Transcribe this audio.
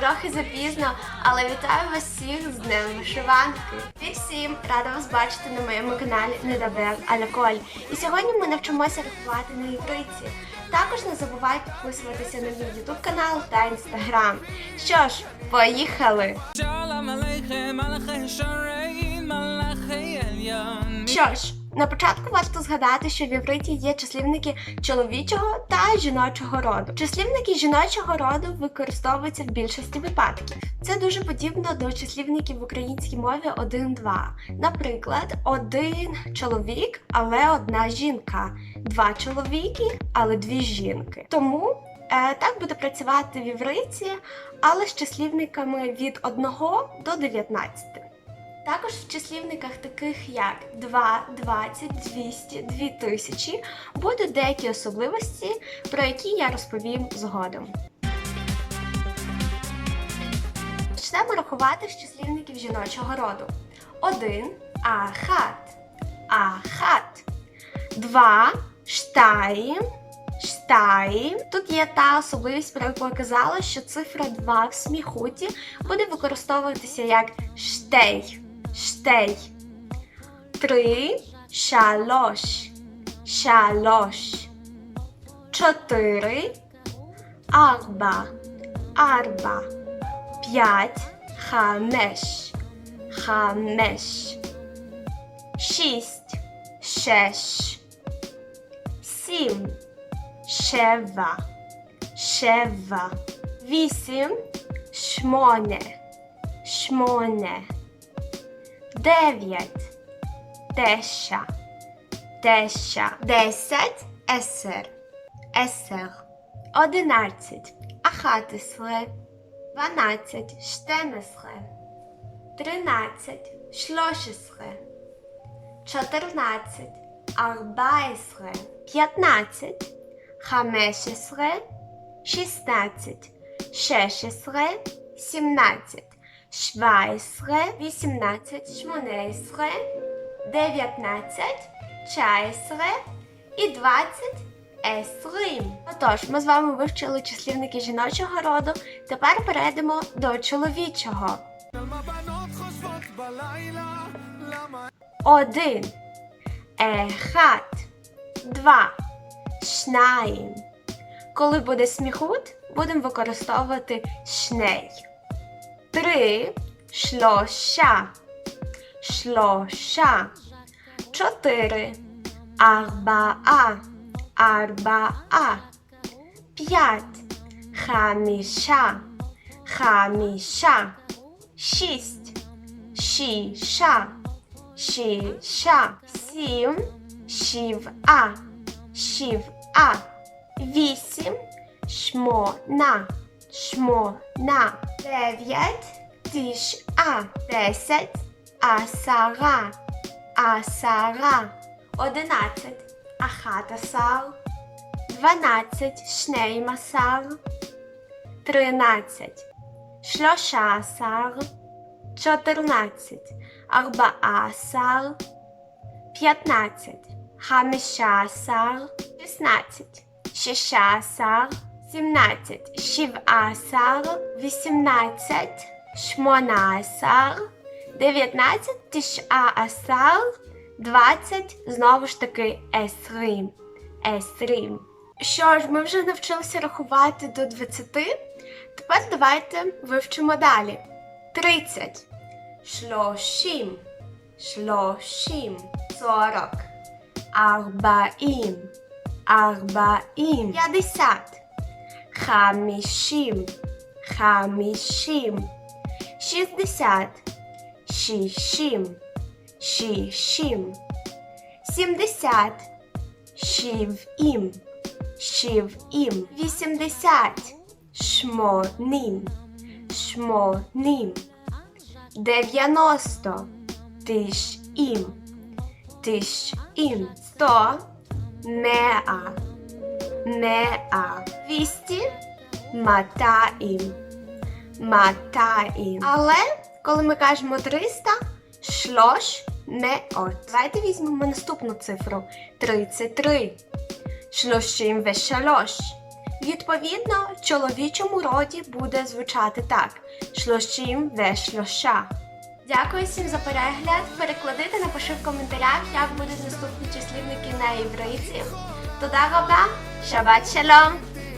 трохи запізно, але вітаю вас всіх з Днем Вишиванки. І всім рада вас бачити на моєму каналі Недобре Аляколь. І сьогодні ми навчимося рахувати на івриці. Також не забувайте підписуватися на мій ютуб канал та інстаграм. Що ж, поїхали! Що ж? На початку варто згадати, що в івриті є числівники чоловічого та жіночого роду. Числівники жіночого роду використовуються в більшості випадків. Це дуже подібно до числівників в українській мові 1-2. Наприклад, один чоловік, але одна жінка, два чоловіки, але дві жінки. Тому е, так буде працювати в івриті, але з числівниками від 1 до 19. Також в числівниках таких як 2, 20, 200, 2000 будуть деякі особливості, про які я розповім згодом. Почнемо рахувати з числівників жіночого роду. 1 ахат. Ахат. 2 штаїм. Штаїм. Тут є та особливість, про яку я казала, що цифра 2 в сміхуті буде використовуватися як штей. Штей. Три. Шалош. Шалош. Чотири. Арба. Арба. П'ять. Хамеш. Хамеш. Шість. Шеш. Сім. Шева. Шева. Вісім. Шмоне. Шмоне дев'ять, теша, теша, десять, есер, есер, одинадцять, ахатисле, дванадцять, штемесле, тринадцять, шлошесле, чотирнадцять, арбаесле, п'ятнадцять, хамешесле, шістнадцять, шешесле, сімнадцять, швайсре, 18 шмонейсре, 19 чайсре і 20 есрим. Отож, ми з вами вивчили числівники жіночого роду. Тепер перейдемо до чоловічого. Один. Ехат. Два. Шнаїн. Коли буде сміхут, будемо використовувати шней. Три. Шлоша. Шлоша. Чотири. Арбаа. Арбаа. П'ять. Хаміша. Хаміша. Шість. Шіша. Шіша. Сім. Шіва. Шіва. Вісім. Шмона. Шмона. Дев'ять. Тіша. Десять. Асара. Асара. Одинадцять. Ахатасар. Дванадцять. Шнеймасар. Тринадцять. Шлошасар. Чотирнадцять. Арбаасар. П'ятнадцять. Хамішасар. Шістнадцять. Шішасар. Сімнадцять. Шівасар. Вісімнадцять. Шмонасар. Дев'ятнадцять. Тишаасар. Двадцять. Знову ж таки есрим. Есрим. Що ж, ми вже навчилися рахувати до 20. Тепер давайте вивчимо далі. 30. Шлошим. Шлошим. 40. Арбаїм. Арбаїм. 50. Хамішим. Хамішим. 60. Шішим. Шішим. 70. Шів'ім. Шів'ім. 80. Шмоним. Шмоним. 90. Тиш'ім. Тиш'ім. 100. Меа. 200. Матаїм. Матаїм. Але коли ми кажемо 300, шлош меот. Давайте візьмемо наступну цифру. 33. Шлошим вешалош. Відповідно, в чоловічому роді буде звучати так: шлощим ве шлоща. Дякую всім за перегляд. Переклади та напиши в коментарях, як будуть наступні числівники на єврейців. Туда раба, שבת שלום.